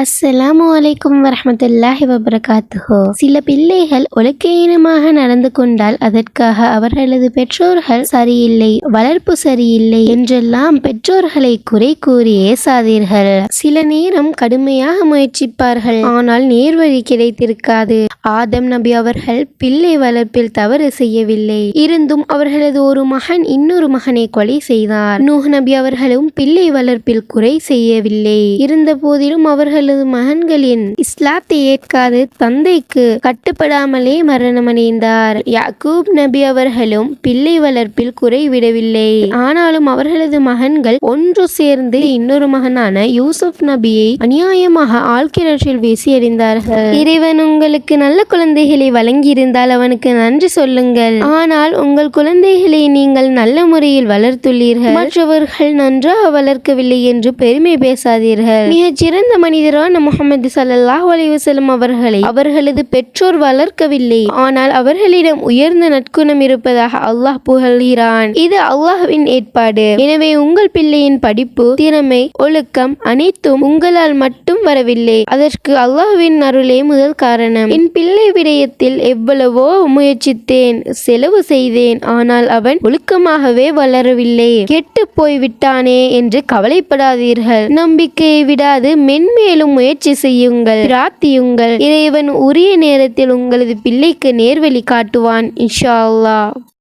அஸ்ஸலாமு அலைக்கும் வரமத்துல்லாஹி வபரகாத்துஹோ. சில பிள்ளைகள் ஒழுக்கையினமாக நடந்து கொண்டால் அதற்காக அவர்களது பெற்றோர்கள் சரியில்லை வளர்ப்பு சரியில்லை என்றெல்லாம் பெற்றோர்களை குறை கூறியே சாதீர்கள். சில நேரம் கடுமையாக முயற்சிப்பார்கள் ஆனால் நேர்வழி கிடைத்திருக்காது. ஆதம் நபி அவர்கள் பிள்ளை வளர்ப்பில் தவறு செய்யவில்லை. இருந்தும் அவர்களது ஒரு மகன் இன்னொரு மகனை கொலை செய்தார். நூஹ் நபி அவர்களும் பிள்ளை வளர்ப்பில் குறை செய்யவில்லை. இருந்த போதிலும் அவர்கள் அவர்களது மகன்களின் இஸ்லாத்தை ஏற்காது தந்தைக்கு கட்டுப்படாமலே மரணமடைந்தார் யாக்கூப் நபி அவர்களும் பிள்ளை வளர்ப்பில் குறைவிடவில்லை. ஆனாலும் அவர்களது மகன்கள் ஒன்று சேர்ந்து இன்னொரு மகனான யூசுப் நபியை அநியாயமாக ஆழ்கிணற்றில் வீசி எறிந்தார்கள் இறைவன் உங்களுக்கு நல்ல குழந்தைகளை வழங்கியிருந்தால் அவனுக்கு நன்றி சொல்லுங்கள். ஆனால் உங்கள் குழந்தைகளை நீங்கள் நல்ல முறையில் வளர்த்துள்ளீர்கள். மற்றவர்கள் நன்றாக வளர்க்கவில்லை என்று பெருமை பேசாதீர்கள். மிகச் சிறந்த மனிதரான முகமது சல்லாஹ் அலிவசலம் அவர்களை அவர்களது பெற்றோர் வளர்க்கவில்லை. ஆனால் அவர்களிடம் உயர்ந்த நற்குணம் இருப்பதாக அல்லாஹ் புகழ்கிறான். இது அல்லாஹ்வின் ஏற்பாடு. எனவே உங்கள் பிள்ளையின் படிப்பு திறமை ஒழுக்கம் அனைத்தும் உங்களால் மட்டும் வரவில்லை. அதற்கு அல்லாஹ்வின் அருளே முதல் காரணம். என் பிள்ளை விடயத்தில் எவ்வளவோ முயற்சித்தேன் செலவு செய்தேன். ஆனால் அவன் ஒழுக்கமாகவே வளரவில்லை. கெட்டு போய் விட்டானே என்று கவலைப்படாதீர்கள். நம்பிக்கையை விடாது மென்மேலும் முயற்சி செய்யுங்கள். பிரார்த்தியுங்கள். இறைவன் உரிய நேரத்தில் உங்களது பிள்ளைக்கு நேர்வழி காட்டுவான் இன்ஷா அல்லாஹ்.